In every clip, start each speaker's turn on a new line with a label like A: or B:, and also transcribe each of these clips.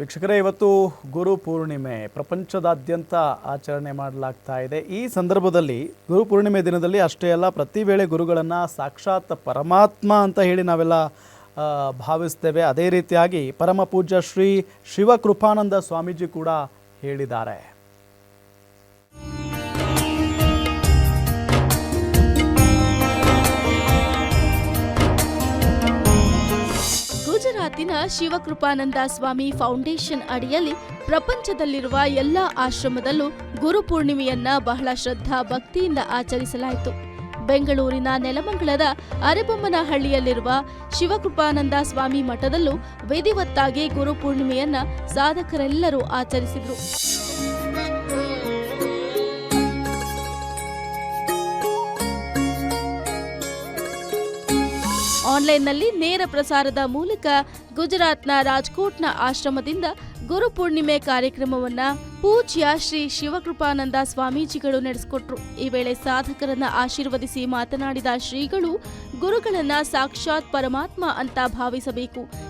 A: ವೀಕ್ಷಕರೇ, ಇವತ್ತು ಗುರು ಪೂರ್ಣಿಮೆ, ಪ್ರಪಂಚದಾದ್ಯಂತ ಆಚರಣೆ ಮಾಡಲಾಗ್ತಾ ಇದೆ. ಈ ಸಂದರ್ಭದಲ್ಲಿ, ಗುರು ಪೂರ್ಣಿಮೆ ದಿನದಲ್ಲಿ ಅಷ್ಟೇ ಅಲ್ಲ, ಪ್ರತಿ ವೇಳೆ ಗುರುಗಳನ್ನು ಸಾಕ್ಷಾತ್ ಪರಮಾತ್ಮ ಅಂತ ಹೇಳಿ ನಾವೆಲ್ಲ ಭಾವಿಸ್ತೇವೆ. ಅದೇ ರೀತಿಯಾಗಿ ಪರಮ ಪೂಜ್ಯ ಶ್ರೀ ಶಿವಕೃಪಾನಂದ ಸ್ವಾಮೀಜಿ ಕೂಡ ಹೇಳಿದ್ದಾರೆ.
B: ಗುಜರಾತಿನ ಶಿವಕೃಪಾನಂದ ಸ್ವಾಮಿ ಫೌಂಡೇಶನ್ ಅಡಿಯಲ್ಲಿ ಪ್ರಪಂಚದಲ್ಲಿರುವ ಎಲ್ಲ ಆಶ್ರಮದಲ್ಲೂ ಗುರು ಪೂರ್ಣಿಮೆಯನ್ನ ಬಹಳ ಶ್ರದ್ಧಾ ಭಕ್ತಿಯಿಂದ ಆಚರಿಸಲಾಯಿತು. ಬೆಂಗಳೂರಿನ ನೆಲಮಂಗಲದ ಅರೆಬೊಮ್ಮನಹಳ್ಳಿಯಲ್ಲಿರುವ ಶಿವಕೃಪಾನಂದ ಸ್ವಾಮಿ ಮಠದಲ್ಲೂ ವಿಧಿವತ್ತಾಗಿ ಗುರು ಪೂರ್ಣಿಮೆಯನ್ನ ಸಾಧಕರೆಲ್ಲರೂ ಆಚರಿಸಿದ್ರು. ಆನ್ಲೈನ್ನಲ್ಲಿ ನೇರ ಪ್ರಸಾರದ ಮೂಲಕ ಗುಜರಾತ್ನ ರಾಜ್ಕೋಟ್ನ ಆಶ್ರಮದಿಂದ ಗುರು ಪೂರ್ಣಿಮೆ ಕಾರ್ಯಕ್ರಮವನ್ನ ಪೂಜ್ಯ ಶ್ರೀ ಶಿವಕೃಪಾನಂದ ಸ್ವಾಮೀಜಿಗಳು ನಡೆಸಿಕೊಟ್ರು. ಈ ವೇಳೆ ಸಾಧಕರನ್ನ ಆಶೀರ್ವದಿಸಿ ಮಾತನಾಡಿದ ಶ್ರೀಗಳು, ಗುರುಗಳನ್ನ ಸಾಕ್ಷಾತ್ ಪರಮಾತ್ಮ ಅಂತ ಭಾವಿಸಬೇಕು.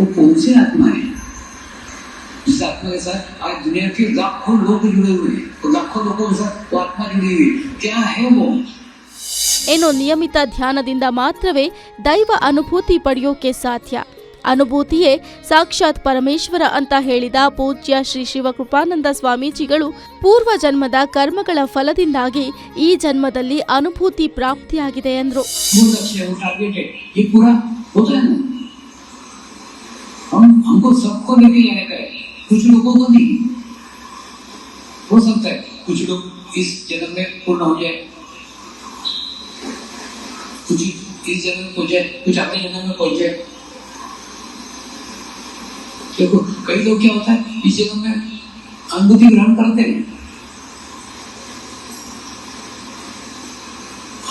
C: वो कौन से आत्मा है जिस आत्मा के साथ आज दुनिया के लाखों लोग जुड़े हुए हैं और लाखों लोगों के साथ वो आत्मा जुड़ी हुई है क्या है वो
B: ಇನ್ನು ನಿಯಮಿತ ಧ್ಯಾನದಿಂದ ಮಾತ್ರವೇ ದೈವ ಅನುಭೂತಿ ಪಡೆಯೋಕೆ ಸಾಧ್ಯ ಅನುಭೂತಿಯೇ ಸಾಕ್ಷಾತ್ ಪರಮೇಶ್ವರ ಅಂತ ಹೇಳಿದ ಪೂಜ್ಯ ಶ್ರೀ ಶಿವಕೃಪಾನಂದ ಸ್ವಾಮೀಜಿಗಳು ಪೂರ್ವ ಜನ್ಮದ ಕರ್ಮಗಳ ಫಲದಿಂದಾಗಿ ಈ ಜನ್ಮದಲ್ಲಿ ಅನುಭೂತಿ ಪ್ರಾಪ್ತಿಯಾಗಿದೆ ಎಂದರು
C: हम, हमको सबको लेके जाने का कुछ लोगों को नहीं। हो सकता है कुछ लोग इस जन्म में पूर्ण हो जाए। कुछ इस जन्म में पहुँच जाए, कुछ अगले जन्म में पहुँच जाए। देखो, कई लोग क्या होता है, इस जन्म में अनुभूति ग्रहण करते हैं।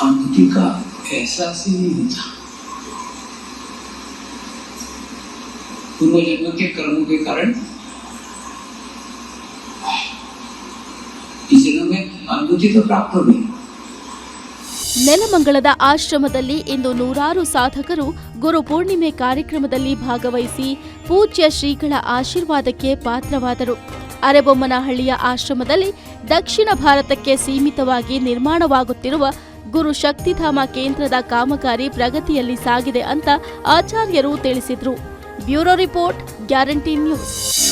C: अनुभूति का एहसास ही नहीं होता। पूर्व जन्म के कर्मों के कारण इस जन्म में अनुभूति तो प्राप्त हो गई
B: ನೆಲಮಂಗಲದ ಆಶ್ರಮದಲ್ಲಿ ಇಂದು ನೂರಾರು ಸಾಧಕರು ಗುರು ಪೂರ್ಣಿಮೆ ಕಾರ್ಯಕ್ರಮದಲ್ಲಿ ಭಾಗವಹಿಸಿ ಪೂಜ್ಯ ಶ್ರೀಗಳ ಆಶೀರ್ವಾದಕ್ಕೆ ಪಾತ್ರವಾದರು ಅರೆಬೊಮ್ಮನಹಳ್ಳಿಯ ಆಶ್ರಮದಲ್ಲಿ ದಕ್ಷಿಣ ಭಾರತಕ್ಕೆ ಸೀಮಿತವಾಗಿ ನಿರ್ಮಾಣವಾಗುತ್ತಿರುವ ಗುರು ಶಕ್ತಿಧಾಮ ಕೇಂದ್ರದ ಕಾಮಗಾರಿ ಪ್ರಗತಿಯಲ್ಲಿ ಸಾಗಿದೆ ಅಂತ ಆಚಾರ್ಯರು ತಿಳಿಸಿದ್ರು ब्यूरो रिपोर्ट गारंटी न्यूज